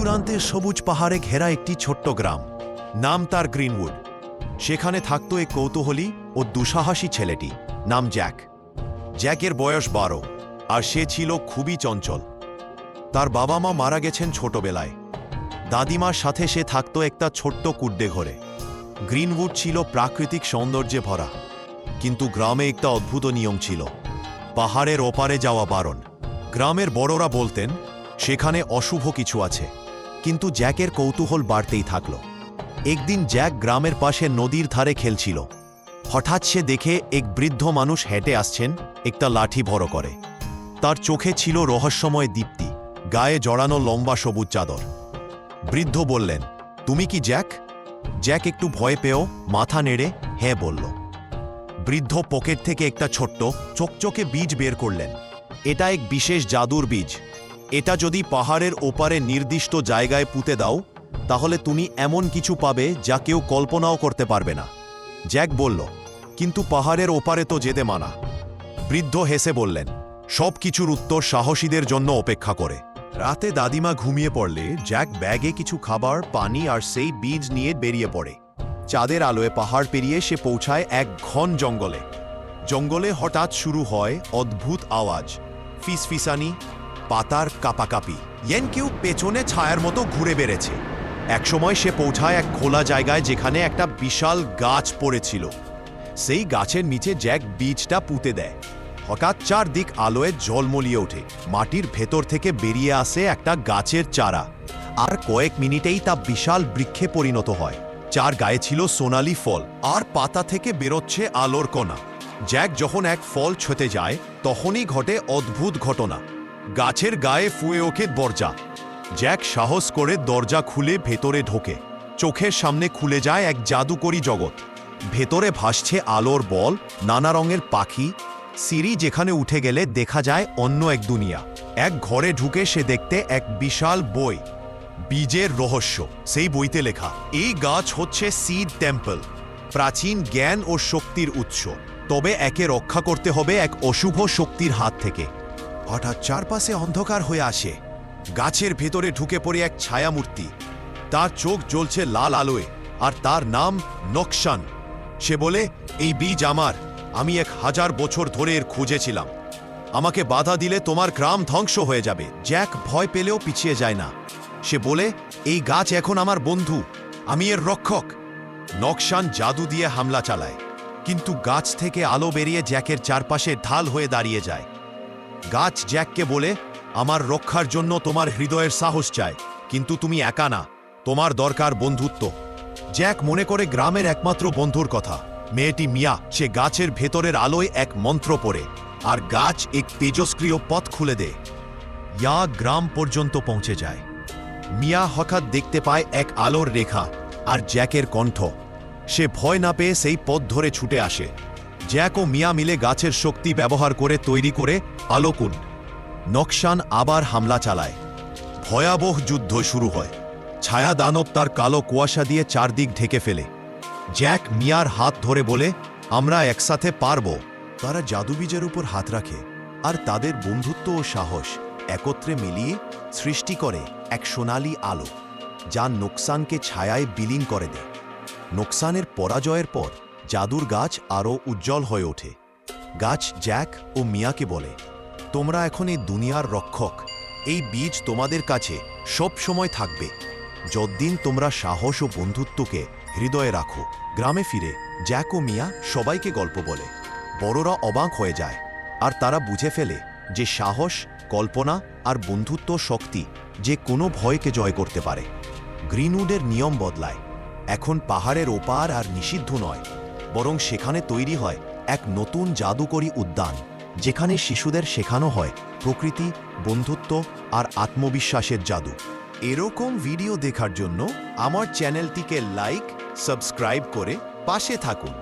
দূরান্তে সবুজ পাহাড়ে ঘেরা একটি ছোট্ট গ্রাম। নাম তার গ্রিনউড। সেখানে থাকতো এক কৌতূহলী ও দুঃসাহসী ছেলেটি। নাম জ্যাক। জ্যাকের বয়স বারো, আর সে ছিল খুবই চঞ্চল। তার বাবা মা মারা গেছেন ছোটবেলায়। দাদিমার সাথে সে থাকতো একটা ছোট্ট কুড্ডে ঘরে। গ্রিনউড ছিল প্রাকৃতিক সৌন্দর্যে ভরা। কিন্তু গ্রামে একটা অদ্ভুত নিয়ম ছিল। পাহাড়ের ওপারে যাওয়া বারণ। গ্রামের বড়রা বলতেন, সেখানে অশুভ কিছু আছে। কিন্তু জ্যাকের কৌতূহল বাড়তেই থাকল। একদিন জ্যাক গ্রামের পাশে নদীর ধারে খেলছিল। হঠাৎ সে দেখে এক বৃদ্ধ মানুষ হেঁটে আসছেন, একটা লাঠি ভরো করে। তার চোখে ছিল রহস্যময় দীপ্তি, গায়ে জড়ানো লম্বা সবুজ চাদর। বৃদ্ধ বললেন, তুমি কি জ্যাক? জ্যাক একটু ভয় পেয়েও মাথা নেড়ে হ্যাঁ বলল। বৃদ্ধ পকেট থেকে একটা ছোট্ট, চকচকে বীজ বের করলেন। এটা এক বিশেষ জাদুর বীজ। এটা যদি পাহাড়ের ওপারে নির্দিষ্ট জায়গায় পুঁতে দাও, তাহলে তুমি এমন কিছু পাবে যা কেউ কল্পনাও করতে পারবে না। জ্যাক বলল, কিন্তু পাহাড়ের ওপারে তো যেতে মানা। বৃদ্ধ হেসে বললেন, সব কিছুর উত্তর সাহসীদের জন্য অপেক্ষা করে। রাতে দাদিমা ঘুমিয়ে পড়লে জ্যাক ব্যাগে কিছু খাবার, পানি আর সেই বীজ নিয়ে বেরিয়ে পড়ে। চাঁদের আলোয় পাহাড় পেরিয়ে সে পৌঁছায় এক ঘন জঙ্গলে। জঙ্গলে হঠাৎ শুরু হয় অদ্ভুত আওয়াজ। ফিসফিসানি পাতার কাপাকাপি। ইয়েন কেউ পেছনে ছায়ার মতো ঘুরে বেড়েছে। একসময় সে পৌঁছায় এক খোলা জায়গায় যেখানে একটা বিশাল গাছ পড়েছিল। সেই গাছের নিচে জ্যাক বীজটা পুঁতে দেয়। হঠাৎ চারদিক আলোয় ঝলমলিয়ে ওঠে। মাটির ভেতর থেকে বেরিয়ে আসে একটা গাছের চারা। আর কয়েক মিনিটেই তা বিশাল বৃক্ষে পরিণত হয়। চার গায়ে ছিল সোনালি ফল, আর পাতা থেকে বেরোচ্ছে আলোর কণা। জ্যাক যখন এক ফল ছুঁতে যায়, তখনই ঘটে অদ্ভুত ঘটনা। গাছের গায়ে ফুয়ে ওকে দরজা। জ্যাক সাহস করে দরজা খুলে ভেতরে ঢোকে। চোখের সামনে খুলে যায় এক জাদুকরী জগৎ। ভেতরে ভাসছে আলোর বল, নানা রঙের পাখি। সিঁড়ি যেখানে উঠে গেলে দেখা যায় অন্য এক দুনিয়া। এক ঘরে ঢুকে সে দেখতে এক বিশাল বই। বীজের রহস্য, সেই বইতে লেখা, এই গাছ হচ্ছে সিড টেম্পল। প্রাচীন জ্ঞান ও শক্তির উৎস। তবে একে রক্ষা করতে হবে এক অশুভ শক্তির হাত থেকে। হঠাৎ চারপাশে অন্ধকার হয়ে আসে। গাছের ভেতরে ঢুকে পড়ে এক ছায়ামূর্তি। তার চোখ জ্বলছে লাল আলোয়, আর তার নাম নকশান। সে বলে, এই বীজ আমার। আমি এক হাজার বছর ধরে এর খুঁজেছিলাম। আমাকে বাধা দিলে তোমার গ্রাম ধ্বংস হয়ে যাবে। জ্যাক ভয় পেলেও পিছিয়ে যায় না। সে বলে, এই গাছ এখন আমার বন্ধু। আমি এর রক্ষক। নকশান জাদু দিয়ে হামলা চালায়। কিন্তু গাছ থেকে আলো বেরিয়ে জ্যাকের চারপাশে ঢাল হয়ে দাঁড়িয়ে যায়। গাছ জ্যাককে বলে, আমার রক্ষার জন্য তোমার হৃদয়ের সাহস চায় কিন্তু তুমি একা না, তোমার দরকার বন্ধুত্ব। জ্যাক মনে করে গ্রামের একমাত্র বন্ধুর কথা। মেয়েটি মিয়া, সে গাছের ভেতরের আলোয় এক মন্ত্র পড়ে, আর গাছ এক তেজস্ক্রিয় পথ খুলে দেয়। ইয়া গ্রাম পর্যন্ত পৌঁছে যায়। মিয়া হঠাৎ দেখতে পায় এক আলোর রেখা, আর জ্যাকের কণ্ঠ। সে ভয় না পেয়ে সেই পথ ধরে ছুটে আসে। জ্যাক ও মিয়া মিলে গাছের শক্তি ব্যবহার করে তৈরি করে আলোকুন নকশান আবার হামলা চালায়। ভয়াবহ যুদ্ধ শুরু হয়। ছায়া দানব তার কালো কুয়াশা দিয়ে চারদিক ঢেকে ফেলে। জ্যাক মিয়ার হাত ধরে বলে, আমরা একসাথে পারব। তারা জাদুবীজের উপর হাত রাখে আর তাদের বন্ধুত্ব ও সাহস একত্রে মিলিয়ে সৃষ্টি করে এক সোনালি আলো, যা নোকসানকে ছায়ায় বিলীন করে দেয়। নোকসানের পরাজয়ের পর জাদুর গাছ আরও উজ্জ্বল হয়ে ওঠে। গাছ জ্যাক ও মিয়াকে বলে, তোমরা এখন এই দুনিয়ার রক্ষক। এই বীজ তোমাদের কাছে সব সময় থাকবে। যদ্দিন তোমরা সাহস ও বন্ধুত্বকে হৃদয়ে রাখো, গ্রামে ফিরে জ্যাক ও মিয়া সবাইকে গল্প বলে। বড়রা অবাক হয়ে যায়, আর তারা বুঝে ফেলে যে সাহস, কল্পনা আর বন্ধুত্ব শক্তি যে কোনো ভয়কে জয় করতে পারে। গ্রিনউডের নিয়ম বদলায়। এখন পাহাড়ের ওপার আর নিষিদ্ধ নয়। বরং সেখানে তৈরি হয় এক নতুন জাদুকরী উদ্যান, যেখানে শিশুদের শেখানো হয় প্রকৃতি, বন্ধুত্ব আর আত্মবিশ্বাসের জাদু। এরকম ভিডিও দেখার জন্য আমার চ্যানেলটিকে লাইক, সাবস্ক্রাইব করে পাশে থাকুন।